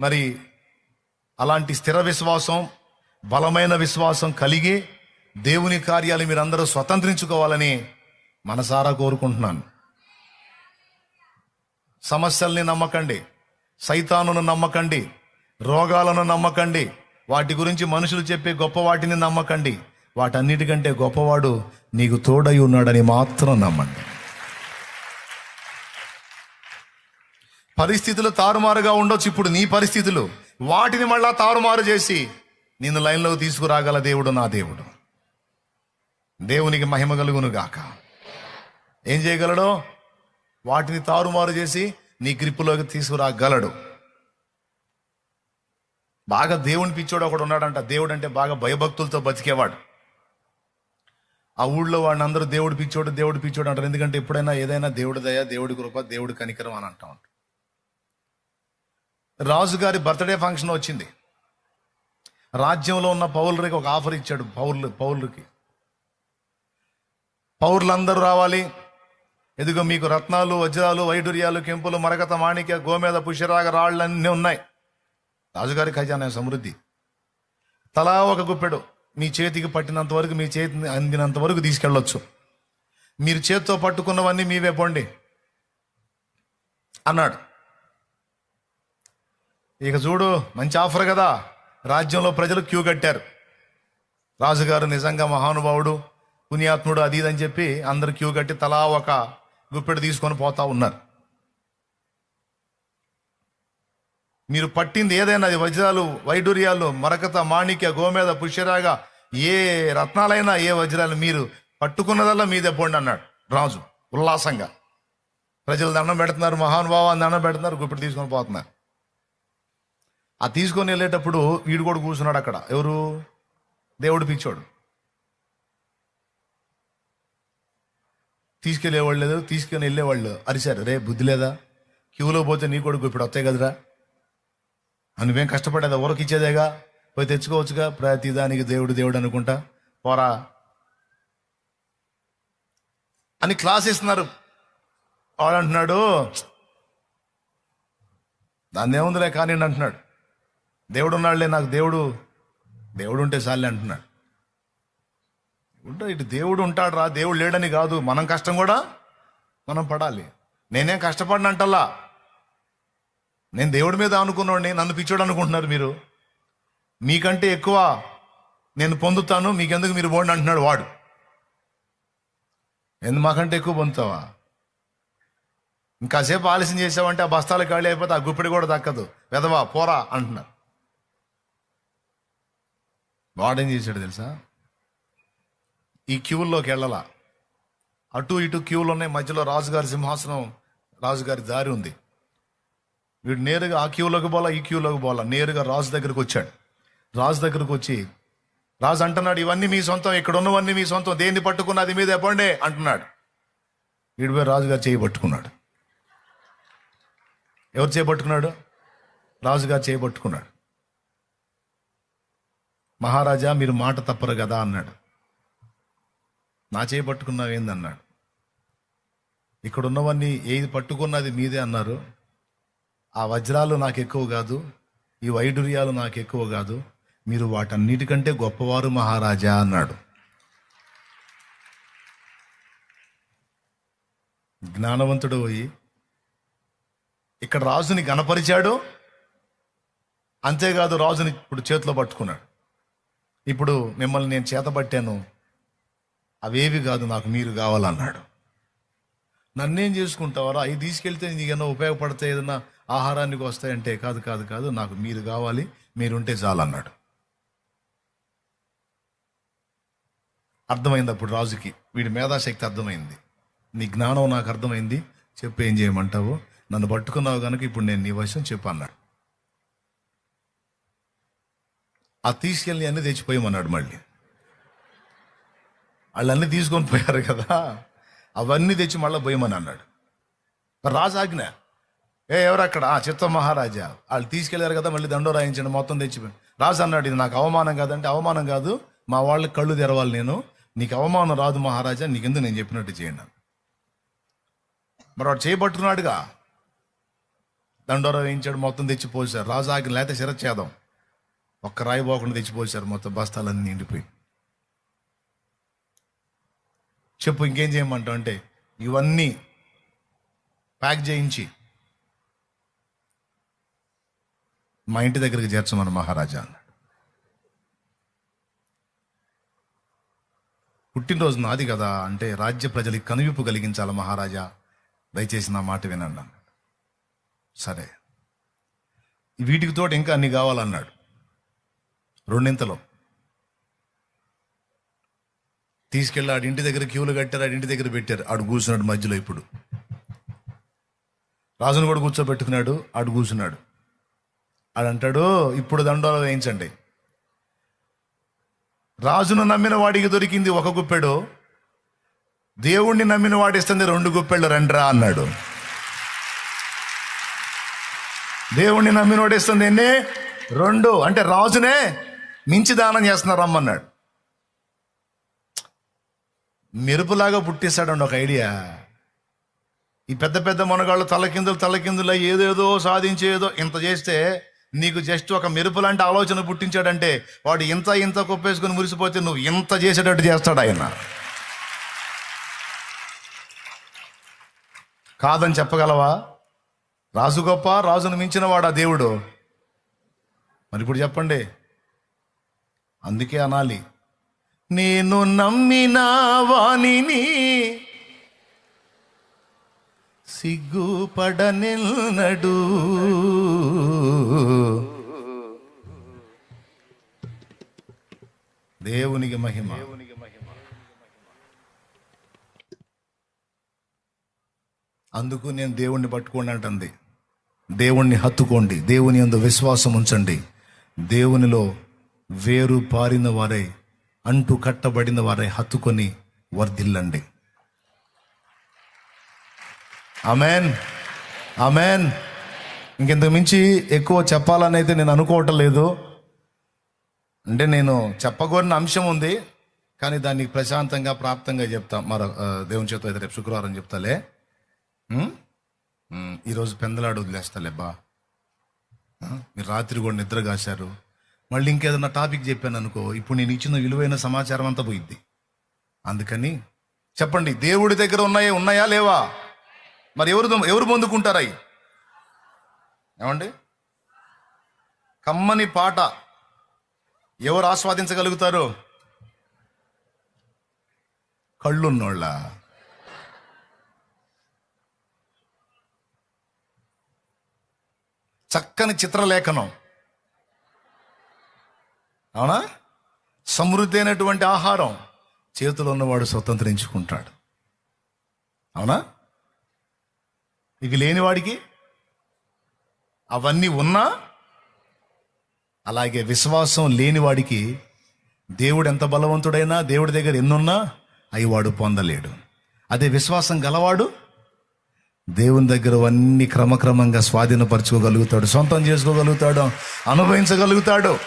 మరి అలాంటి స్థిర విశ్వాసం బలమైన విశ్వాసం కలిగి దేవుని కార్యాలు మీరందరూ స్వతంత్రించుకోవాలని మనసారా కోరుకుంటున్నాను. సమస్యల్ని నమ్మకండి సైతానును నమ్మకండి రోగాలను నమ్మకండి వాటి గురించి మనుషులు చెప్పే గొప్ప వాటిని నమ్మకండి. వాటన్నిటికంటే గొప్పవాడు నీకు తోడై ఉన్నాడని మాత్రం నమ్మండి. పరిస్థితులు తారుమారుగా ఉండొచ్చు ఇప్పుడు నీ పరిస్థితులు. వాటిని మళ్ళా తారుమారు చేసి నిన్ను లైన్లోకి తీసుకురాగల దేవుడు నా దేవుడు. దేవునికి మహిమ కలుగును గాక. ఏం చేయగలడో? వాటిని తారుమారు చేసి నీ గ్రిప్పులోకి తీసుకురాగలడు. బాగా దేవుని పిచ్చోడు ఒకడు ఉన్నాడంట. దేవుడు అంటే బాగా భయభక్తులతో బతికేవాడు. ఆ ఊళ్ళో వాడిని అందరూ దేవుడు పిచ్చోడు దేవుడు పిచ్చోడు అంటారు. ఎందుకంటే ఎప్పుడైనా ఏదైనా దేవుడి దయ దేవుడి కృప దేవుడి కనికరం అని అంటా ఉంటారు. రాజుగారి బర్త్డే ఫంక్షన్ వచ్చింది. రాజ్యంలో ఉన్న పౌరులకి ఒక ఆఫర్ ఇచ్చాడు పౌరులు పౌరులకి. పౌరులందరూ రావాలి. ఎదుగో మీకు రత్నాలు వజ్రాలు వైడూర్యాలు కెంపులు మరకత మాణిక్య గోమేద పుష్యరాగ రాళ్ళన్నీ ఉన్నాయి. రాజుగారి ఖజానా సమృద్ధి. తలా ఒక గుప్పెడు మీ చేతికి పట్టినంత వరకు మీ చేతిని అందినంత వరకు తీసుకెళ్ళొచ్చు. మీరు చేత్తో పట్టుకున్నవన్నీ మీవే పొండి. అన్నాడు. ఇక చూడు మంచి ఆఫర్ కదా. రాజ్యంలో ప్రజలు క్యూ కట్టారు. రాజుగారు నిజంగా మహానుభావుడు పుణ్యాత్ముడు అది ఇది అని చెప్పి అందరు క్యూ కట్టి తలా ఒక గుప్పెడు తీసుకొని పోతా ఉన్నారు. మీరు పట్టింది ఏదైనా అది వజ్రాలు వైడూర్యాలు మరకత మాణిక్య గోమేద పుష్యరాగ ఏ రత్నాలైనా ఏ వజ్రాలు మీరు పట్టుకున్నదల్లా మీదే పోండి అన్నాడు రాజు ఉల్లాసంగా. ప్రజలు దండం పెడుతున్నారు మహానుభావాన్ని దండం పెడుతున్నారు గుప్పెడు తీసుకొని పోతున్నారు. ఆ తీసుకొని వెళ్ళేటప్పుడు వీడు కూడా కూర్చున్నాడు అక్కడ. ఎవరు? దేవుడు పిచ్చోడు. తీసుకెళ్ళేవాళ్ళు లేదు తీసుకొని వెళ్ళేవాళ్ళు అరిశారు. రే బుద్ధి లేదా? క్యూలో పోతే నీ కొడుకు ఇప్పుడు వస్తాయి కదరా? ఆ నువ్వేం కష్టపడేదా? ఊరకు ఇచ్చేదేగా పోయి తెచ్చుకోవచ్చుగా? ప్రతిదానికి దేవుడు దేవుడు అనుకుంటా. పోరా. అని క్లాస్ ఇస్తున్నారు వాడు అంటున్నాడు దాన్ని ఏముందిలే కానీ అంటున్నాడు. దేవుడు ఉన్నాడులే నాకు దేవుడు. దేవుడు ఉంటే చాలే అంటున్నాడు. ఉంటా ఇటు దేవుడు ఉంటాడు రా దేవుడు లేడని కాదు. మనం కష్టం కూడా మనం పడాలి. నేనేం కష్టపడినంటల్లా నేను దేవుడి మీద అనుకున్నోడిని నన్ను పిచ్చోడు అనుకుంటున్నారు మీరు. మీకంటే ఎక్కువ నేను పొందుతాను మీకెందుకు మీరు పోండి అంటున్నాడు వాడు. ఎందు మాకంటే ఎక్కువ పొందుతావా? ఇంకాసేపు ఆలస్యం చేసావంటే ఆ బస్తాలు ఖాళీ అయిపోతే ఆ గుప్పిడి కూడా దక్కదు. వెదవా పోరా అంటున్నారు. వాడేం చేశాడు తెలుసా? ఈ క్యూల్లోకి వెళ్ళాల? అటు ఇటు క్యూలు ఉన్నాయి మధ్యలో రాజుగారి సింహాసనం రాజుగారి దారి ఉంది. వీడు నేరుగా ఆ క్యూలోకి పోలా ఈ క్యూలోకి పోలా నేరుగా రాజు దగ్గరకు వచ్చాడు. రాజు దగ్గరకు వచ్చి రాజు అంటున్నాడు ఇవన్నీ మీ సొంతం ఇక్కడ ఉన్నవన్నీ మీ సొంతం. దేన్ని పట్టుకున్నది మీద ఎప్పండే అంటున్నాడు. వీడి పోయి రాజుగారు చేయి పట్టుకున్నాడు. ఎవరు చేపట్టుకున్నాడు రాజుగారు చేయబట్టుకున్నాడు మహారాజా మీరు మాట తప్పరు కదా అన్నాడు. నా చేయి పట్టుకున్నావు ఏందన్నాడు ఇక్కడ ఉన్నవన్నీ ఏది పట్టుకున్నది మీదే అన్నారు. ఆ వజ్రాలు నాకు ఎక్కువ కాదు ఈ వైడూర్యాలు నాకు ఎక్కువ కాదు మీరు వాటన్నిటికంటే గొప్పవారు మహారాజా అన్నాడు. జ్ఞానవంతుడు పోయి ఇక్కడ రాజుని గణపరిచాడు? అంతేకాదు రాజుని ఇప్పుడు చేతిలో పట్టుకున్నాడు. ఇప్పుడు మిమ్మల్ని నేను చేతబట్టాను. అవేవి కాదు నాకు మీరు కావాలన్నాడు. నన్నేం చేసుకుంటావారా? అవి తీసుకెళ్తే నీకన్నా ఉపయోగపడతాయి? ఏదన్నా ఆహారానికి వస్తాయంటే కాదు కాదు కాదు నాకు మీరు కావాలి మీరుంటే చాలన్నాడు. అర్థమైంది అప్పుడు రాజుకి. వీడి మేధాశక్తి అర్థమైంది. నీ జ్ఞానం నాకు అర్థమైంది. చెప్పు ఏం చేయమంటావు? నన్ను పట్టుకున్నావు కనుక ఇప్పుడు నేను నీ వశం చెప్పు అన్నాడు. ఆ తీసుకెళ్ళి అన్ని తెచ్చిపోయమన్నాడు మళ్ళీ. వాళ్ళన్నీ తీసుకొని పోయారు కదా అవన్నీ తెచ్చి మళ్ళీ పోయమని అన్నాడు. రాజాజ్ఞ ఏ ఎవరక్కడ అక్కడ? ఆ చిత్త మహారాజా. వాళ్ళు తీసుకెళ్ళారు కదా మళ్ళీ దండో రాయించండి మొత్తం తెచ్చిపోయి రాజు అన్నాడు ఇది నాకు అవమానం కాదంటే అవమానం కాదు మా వాళ్ళకి కళ్ళు తెరవాలి నేను. నీకు అవమానం రాదు మహారాజా నీకెందుకు నేను చెప్పినట్టు చేయండి మరి వాడు చేయబట్టుకున్నాడుగా దండోరా వేయించాడు మొత్తం తెచ్చి పోసారు. రాజు ఆగి లేకపోతే శిరచ్ఛేదం. ఒక్క రాయి పోకుండా తెచ్చిపోసారు మొత్తం బస్తాలన్నీ నిండిపోయి. చెప్పు ఇంకేం చేయమంటావు? అంటే ఇవన్నీ ప్యాక్ చేయించి మా ఇంటి దగ్గరికి చేర్చమని మహారాజా అన్నాడు. పుట్టినరోజు నాది కదా అంటే రాజ్య ప్రజలకి కనువిప్పు కలిగించాలి మహారాజా. దయచేసి నా మాట వినండి అన్నాడు. సరే. వీటికి తోటి ఇంకా అన్ని కావాలన్నాడు. రెండింతలో. తీసుకెళ్ళి ఆడి ఇంటి దగ్గర క్యూలు కట్టారు ఆడి ఇంటి దగ్గర పెట్టారు. ఆడు కూర్చున్నాడు మధ్యలో ఇప్పుడు. రాజును కూడా కూర్చోబెట్టుకున్నాడు ఆడు కూర్చున్నాడు. ఆడు అంటాడు ఇప్పుడు దండోలు వేయించండి. రాజును నమ్మిన వాడికి దొరికింది ఒక గుప్పెడు. దేవుణ్ణి నమ్మిన వాడిస్తుంది రెండు గుప్పెళ్ళు రండ్రా అన్నాడు. దేవుణ్ణి నమ్మిన వాడిస్తుంది ఎన్ని? రెండు. అంటే రాజునే మించి దానం చేస్తున్నారు రమ్మన్నాడు. మెరుపులాగా పుట్టిస్తాడండి ఒక ఐడియా. ఈ పెద్ద పెద్ద మనగాళ్ళు తలకిందులు తలకిందులు ఏదేదో సాధించేదో ఇంత చేస్తే నీకు జస్ట్ ఒక మెరుపు లాంటి ఆలోచన పుట్టించాడంటే వాడు ఇంత ఇంత కుప్పేసుకుని మురిసిపోతే నువ్వు ఇంత చేసేటట్టు చేస్తాడు ఆయన. కాదని చెప్పగలవా? రాజు గొప్ప రాజును మించిన వాడా దేవుడు? మరి ఇప్పుడు చెప్పండి. అందుకే అనాలి. నేను నమ్మిన వాణిని సిగ్గుపడనిల్నడు దేవునికి మహిమ. అందుకు నేను దేవుణ్ణి పట్టుకోండి అంటుంది. దేవుణ్ణి హత్తుకోండి. దేవుని యందు విశ్వాసం ఉంచండి. దేవునిలో వేరు పారిన వారై అంటు కట్టబడిన వారై హత్తుకొని వర్ధిల్లండి. అమెన్ అమెన్ ఇంకెంతకు మించి ఎక్కువ చెప్పాలని అయితే నేను అనుకోవటం లేదు. అంటే నేను చెప్పకూడని అంశం ఉంది కానీ దాన్ని ప్రశాంతంగా ప్రాప్తంగా చెప్తా. మరో దేవుని చేత అయితే రేపు శుక్రవారం చెప్తాలే. ఈరోజు పెందలాడు వదిలేస్తాలే బా. మీరు రాత్రి కూడా నిద్ర కాశారు. మళ్ళీ ఇంకేదన్నా టాపిక్ చెప్పాను అనుకో ఇప్పుడు నేను ఇచ్చిన విలువైన సమాచారం అంతా పోయింది అందుకని చెప్పండి దేవుడి దగ్గర ఉన్నాయా ఉన్నాయా లేవా? మరి ఎవరు ఎవరు పొందుకుంటారా ఏమండి? కమ్మని పాట ఎవరు ఆస్వాదించగలుగుతారు? కళ్ళున్నోళ్ళ? చక్కని చిత్రలేఖనం. అవునా? సమృద్ధి అయినటువంటి ఆహారం చేతిలో ఉన్నవాడు స్వతంత్రించుకుంటాడు. అవునా? ఇవి లేనివాడికి అవన్నీ ఉన్నా అలాగే విశ్వాసం లేనివాడికి దేవుడు ఎంత బలవంతుడైనా దేవుడి దగ్గర ఎన్నున్నా అవి వాడు పొందలేడు. అదే విశ్వాసం గలవాడు దేవుని దగ్గర అన్ని క్రమక్రమంగా స్వాధీనపరచుకోగలుగుతాడు సొంతం చేసుకోగలుగుతాడు అనుభవించగలుగుతాడు.